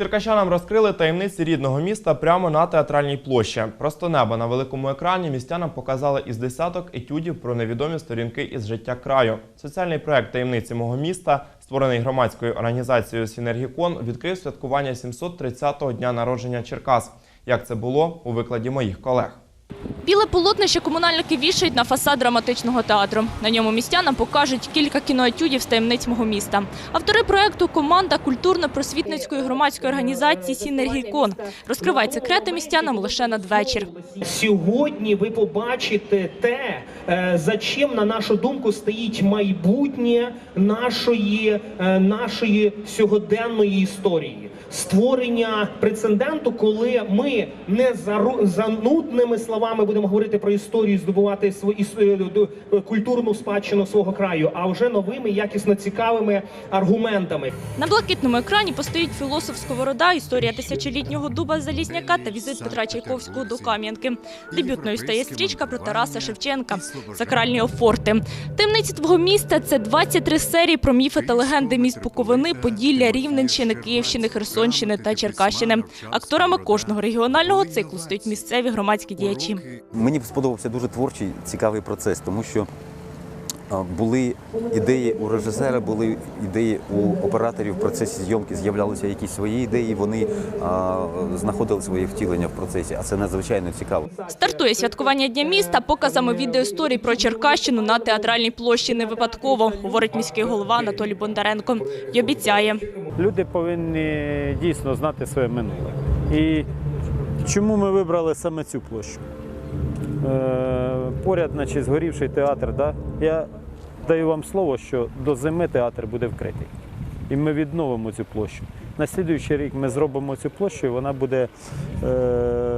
Черкащанам розкрили таємниці рідного міста прямо на театральній площі. Просто небо на великому екрані містянам показали із десяток етюдів про невідомі сторінки із життя краю. Соціальний проект таємниці мого міста, створений громадською організацією Сінергікон, відкрив святкування 730-го дня народження Черкас. Як це було у викладі моїх колег. Біле полотнище комунальники вішають на фасад драматичного театру. На ньому містянам покажуть кілька кіноетюдів з таємниць мого міста. Автори проекту команда культурно-просвітницької громадської організації Сінергікон розкривають секрети містянам лише надвечір. Сьогодні ви побачите те, е, за чим, на нашу думку, стоїть майбутнє нашої, е, нашої сьогоденної історії. Створення прецеденту, коли ми не за, ру- за нудними словами будемо говорити про історію, здобувати свою культурну спадщину свого краю, а вже новими, якісно цікавими аргументами. На блакитному екрані постоїть філософ Сковорода, історія тисячолітнього дуба Залізняка та візит Петра Чайковського до Кам'янки. Дебютною стає стрічка про Тараса Шевченка Сакральні офорти. Таємниці твого міста це 23 серії про міфи та легенди міст Буковини, Поділля, Рівненщини, Київщини, Херсонщини та Черкащини. Акторами кожного регіонального циклу стають місцеві громадські діячі. Мені сподобався дуже творчий, цікавий процес, тому що були ідеї у режисера, були ідеї у операторів в процесі зйомки, з'являлися якісь свої ідеї, вони а, знаходили своє втілення в процесі, а це надзвичайно цікаво. Стартує святкування Дня міста показами відеоісторій про Черкащину на театральній площі не випадково, говорить міський голова Анатолій Бондаренко. І обіцяє, Люди повинні дійсно знати своє минуле. І чому ми вибрали саме цю площу? Е, поряд, значить, згорівший театр. Да? Я даю вам слово, що до зими театр буде вкритий. І ми відновимо цю площу. На слідуючий рік ми зробимо цю площу, і вона буде е,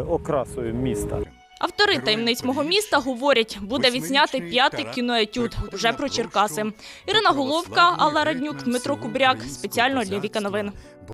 окрасою міста. Автори таємниць мого міста говорять, буде відзнятий п'ятий кіноетюд уже про Черкаси. Ірина Головка, Алла Раднюк, Дмитро Кубряк спеціально для Віка Новин.